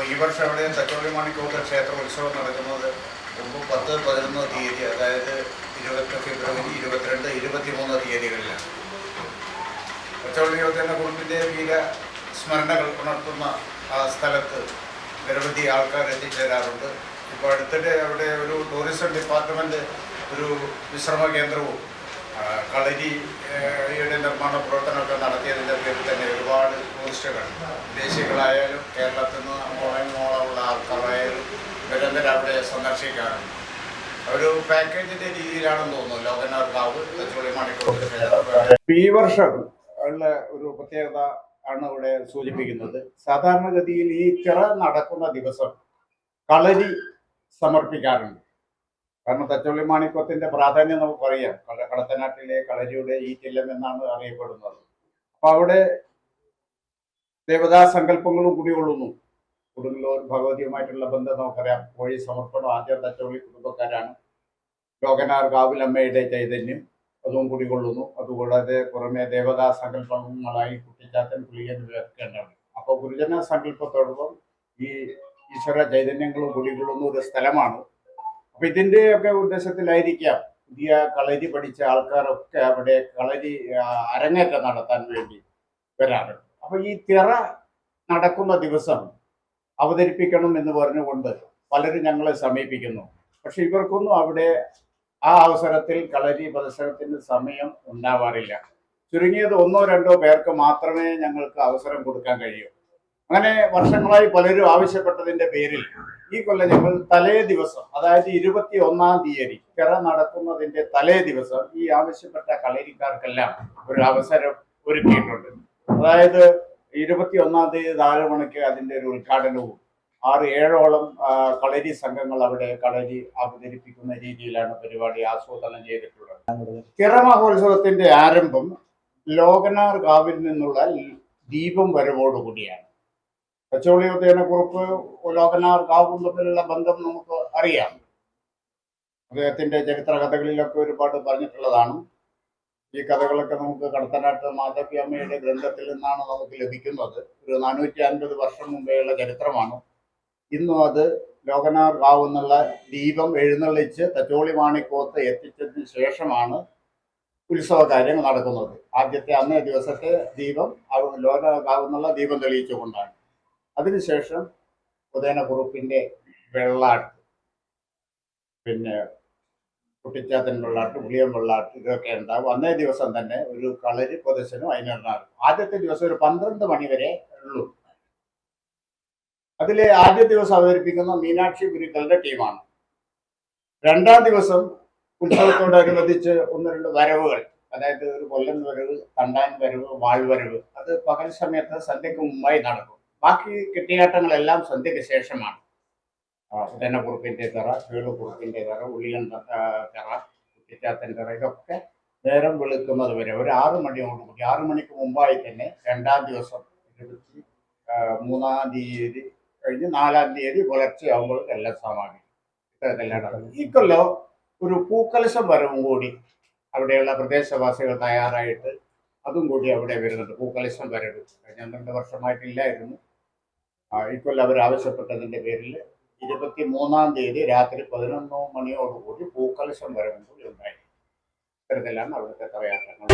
അപ്പോൾ ഈ വർഷം എവിടെയും തച്ചോളി മാണിക്കോട്ട് ക്ഷേത്ര ഉത്സവം നടക്കുന്നത് മുമ്പ് പത്ത് പതിനൊന്ന് തീയതി അതായത് ഇരുപത്തി ഫെബ്രുവരി ഇരുപത്തിരണ്ട് ഇരുപത്തി മൂന്ന് തീയതികളിലാണ്. തച്ചോളി യുവജന കുടുംബിന്റെ വീര സ്മരണകൾ ഉണർത്തുന്ന ആ സ്ഥലത്ത് നിരവധി ആൾക്കാർ എത്തിച്ചേരാറുണ്ട്. ഇപ്പോൾ അടുത്തിടെ അവിടെ ഒരു ടൂറിസം ഡിപ്പാർട്ട്മെന്റ് ഒരു വിശ്രമ കേന്ദ്രവും കളരിയുടെ നിർമ്മാണ പ്രവർത്തനമൊക്കെ നടത്തിയതിന്റെ പേരിൽ തന്നെ ഒരുപാട് ടൂറിസ്റ്റുകൾ വിദേശികളായാലും കേരളത്തിൽ സന്ദർശിക്കാറുണ്ട് ഒരു പാക്കേജിന്റെ രീതിയിലാണെന്ന് തോന്നുന്നു. ലോകനാർക്കാവ് തച്ചുള്ളി മണിക്കൂർ ഈ വർഷം ഉള്ള ഒരു പ്രത്യേകത ആണ് ഇവിടെ സൂചിപ്പിക്കുന്നത്. സാധാരണഗതിയിൽ ഈ ചിറ നടക്കുന്ന ദിവസം കളരി സമർപ്പിക്കാറുണ്ട്. കാരണം തച്ചുള്ളി മാണിക്യത്തിന്റെ പ്രാധാന്യം നമുക്കറിയാം കട- കടത്തനാട്ടിലെ കളരിയുടെ ഈ ചില്ലം എന്നാണ് അറിയപ്പെടുന്നത്. അപ്പൊ അവിടെ ദേവതാ സങ്കല്പങ്ങളും കുടികൊള്ളുന്നു കൊടുങ്ങല്ലൂർ ഭഗവതിയുമായിട്ടുള്ള ബന്ധം നമുക്കറിയാം. കോഴി സമർപ്പണം ആദ്യം തച്ചോളി കുടുംബക്കാരാണ്. ലോകനാർ കാവിലമ്മയുടെ ചൈതന്യം അതും കൂടി കൊള്ളുന്നു. അതുകൂടാതെ പുറമെ ദേവതാ സങ്കല്പങ്ങളായി കുട്ടിച്ചാത്തൻ പുലിയൻ വേർക്കേണ്ടതാണ് അപ്പോൾ ഗുരുജന സങ്കല്പത്തോടൊപ്പം ഈ ഈശ്വര ചൈതന്യങ്ങളും കുടികൊള്ളുന്ന ഒരു സ്ഥലമാണ്. അപ്പൊ ഇതിന്റെയൊക്കെ ഉദ്ദേശത്തിലായിരിക്കാം പുതിയ കളരി പഠിച്ച ആൾക്കാരൊക്കെ അവിടെ കളരി അരങ്ങേറ്റം നടത്താൻ വേണ്ടി വരാറുണ്ട് അപ്പൊ ഈ തിറ നടക്കുന്ന ദിവസം അവതരിപ്പിക്കണം എന്ന് പറഞ്ഞുകൊണ്ട് പലരും ഞങ്ങളെ സമീപിക്കുന്നു. പക്ഷെ ഇവർക്കൊന്നും അവിടെ ആ അവസരത്തിൽ കളരി പ്രദർശനത്തിന് സമയം ഉണ്ടാവാറില്ല. ചുരുങ്ങിയത് ഒന്നോ രണ്ടോ പേർക്ക് മാത്രമേ ഞങ്ങൾക്ക് അവസരം കൊടുക്കാൻ കഴിയൂ. അങ്ങനെ വർഷങ്ങളായി പലരും ആവശ്യപ്പെട്ടതിന്റെ പേരിൽ ഈ കൊല്ലം ഞങ്ങൾ തലേ ദിവസം അതായത് ഇരുപത്തി ഒന്നാം തീയതി തിറ നടക്കുന്നതിന്റെ തലേ ദിവസം ഈ ആവശ്യപ്പെട്ട കളരിക്കാർക്കെല്ലാം ഒരു അവസരം ഒരുക്കിയിട്ടുണ്ട്. അതായത് ഇരുപത്തി ഒന്നാം തീയതി നാല് മണിക്ക് അതിന്റെ ഒരു ഉദ്ഘാടനവും ആറ് ഏഴോളം കളരി സംഘങ്ങൾ അവിടെ കളരി അവതരിപ്പിക്കുന്ന രീതിയിലാണ് പരിപാടി ആസൂത്രണം ചെയ്തിട്ടുള്ളത്. തിറ മഹോത്സവത്തിന്റെ ആരംഭം ലോകനാർ കാവിൽ നിന്നുള്ള ദീപം വരവോടുകൂടിയാണ്. കച്ചോളി കുറിപ്പ് ലോകനാർ കാവും തമ്മിലുള്ള ബന്ധം നമുക്ക് അറിയാം. അദ്ദേഹത്തിന്റെ ചരിത്ര കഥകളിലൊക്കെ ഒരുപാട് പറഞ്ഞിട്ടുള്ളതാണ്. ഈ കഥകളൊക്കെ നമുക്ക് കടത്തനാട്ട് മാധവി അമ്മയുടെ ഗ്രന്ഥത്തിൽ നിന്നാണ് നമുക്ക് ലഭിക്കുന്നത്. ഒരു നാനൂറ്റി അൻപത് വർഷം മുമ്പേയുള്ള ചരിത്രമാണ്. ഇന്നും അത് ലോകനാർ റാവ് എന്നുള്ള ദീപം എഴുന്നള്ളിച്ച് തച്ചോളി മാണിക്കോത്ത് എത്തിച്ചതിന് ശേഷമാണ് ഉത്സവ കാര്യങ്ങൾ നടക്കുന്നത്. ആദ്യത്തെ അന്നേ ദിവസത്തെ ദീപം അവിടെ ലോകനാർ കാവ് എന്നുള്ള ദീപം തെളിയിച്ചുകൊണ്ടാണ്. അതിനുശേഷം ഉദയനക്കുറുപ്പിന്റെ വെള്ളാട്ട്. പിന്നെ കുട്ടിച്ചാത്തൻ വെള്ളാട്ട് പുളിയൻ വെള്ളാട്ട് ഇതൊക്കെ ഉണ്ടാവും. അന്നേ ദിവസം തന്നെ ഒരു കളരി പ്രദർശനം അതിനുണ്ടാകും ആദ്യത്തെ ദിവസം ഒരു പന്ത്രണ്ട് മണി വരെ ഉള്ളൂ. അതിലെ ആദ്യ ദിവസം അവതരിപ്പിക്കുന്ന മീനാക്ഷി ഗുരുക്കളുടെ ടീമാണ്. രണ്ടാം ദിവസം ഉത്സവത്തോടനുബന്ധിച്ച് ഒന്ന് രണ്ട് വരവുകൾ അതായത് ഒരു കൊല്ലൻ വരവ് തണ്ടാൻ വരവ് വാൾവരവ് അത് പകൽ സമയത്ത് സന്ധ്യക്ക് മുമ്പായി നടക്കും. ബാക്കി കെട്ടിയാട്ടങ്ങളെല്ലാം സന്ധ്യക്ക് ശേഷമാണ്. ഉദയനക്കുറുപ്പിന്റെ തറ കീഴുകുറുപ്പിന്റെ തറ ഉള്ളിയൻ തറ ആ, തറ ഇതൊക്കെ നേരം വെളുക്കുന്നത് വരെ ഒരു ആറ് മണിയോടുകൂടി ആറ് മണിക്ക് മുമ്പായി തന്നെ രണ്ടാം ദിവസം ഇരുപത്തി മൂന്നാം തീയതി കഴിഞ്ഞ് നാലാം തീയതി പുലർച്ചെയാകുമ്പോൾ എല്ലാം സമാപിക്കും. ഇത്തരത്തിലാണ് നടക്കുന്നത്. ഈ ഒരു പൂക്കലശം വരവും കൂടി അവിടെയുള്ള പ്രദേശവാസികൾ തയ്യാറായിട്ട് അതും കൂടി അവിടെ വരുന്നുണ്ട്. പൂക്കലശം വരവ്. കഴിഞ്ഞ രണ്ട് വർഷമായിട്ടില്ലായിരുന്നു. ഇക്കൊല്ലം അവർ ആവശ്യപ്പെട്ടതിന്റെ പേരിൽ ഇരുപത്തി മൂന്നാം തീയതി രാത്രി പതിനൊന്ന് മണിയോടുകൂടി പൂക്കലശം വരവും കൂടി ഉണ്ടായി. ഇത്തരത്തിലാണ് അവിടുത്തെ തറയാട്ടങ്ങൾ